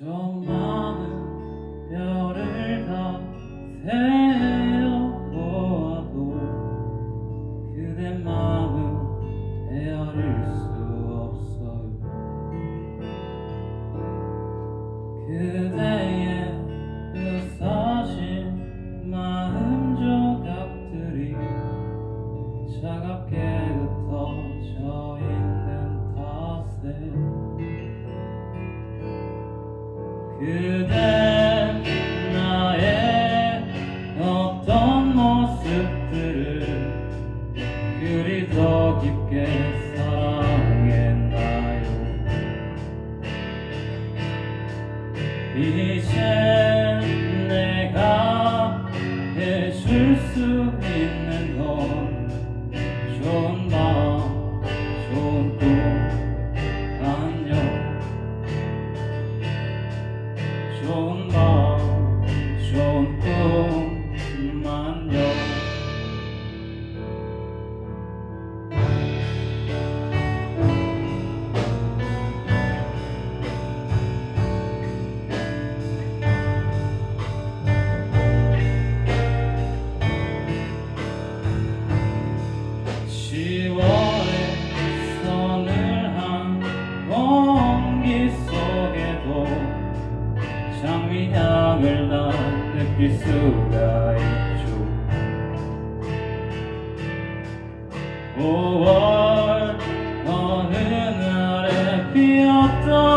So much. 그대 나의 어떤 모습들을 그리 더 깊게 사랑했나요? 이제 느낄 수가 있죠. 5월 어느 날에 피었던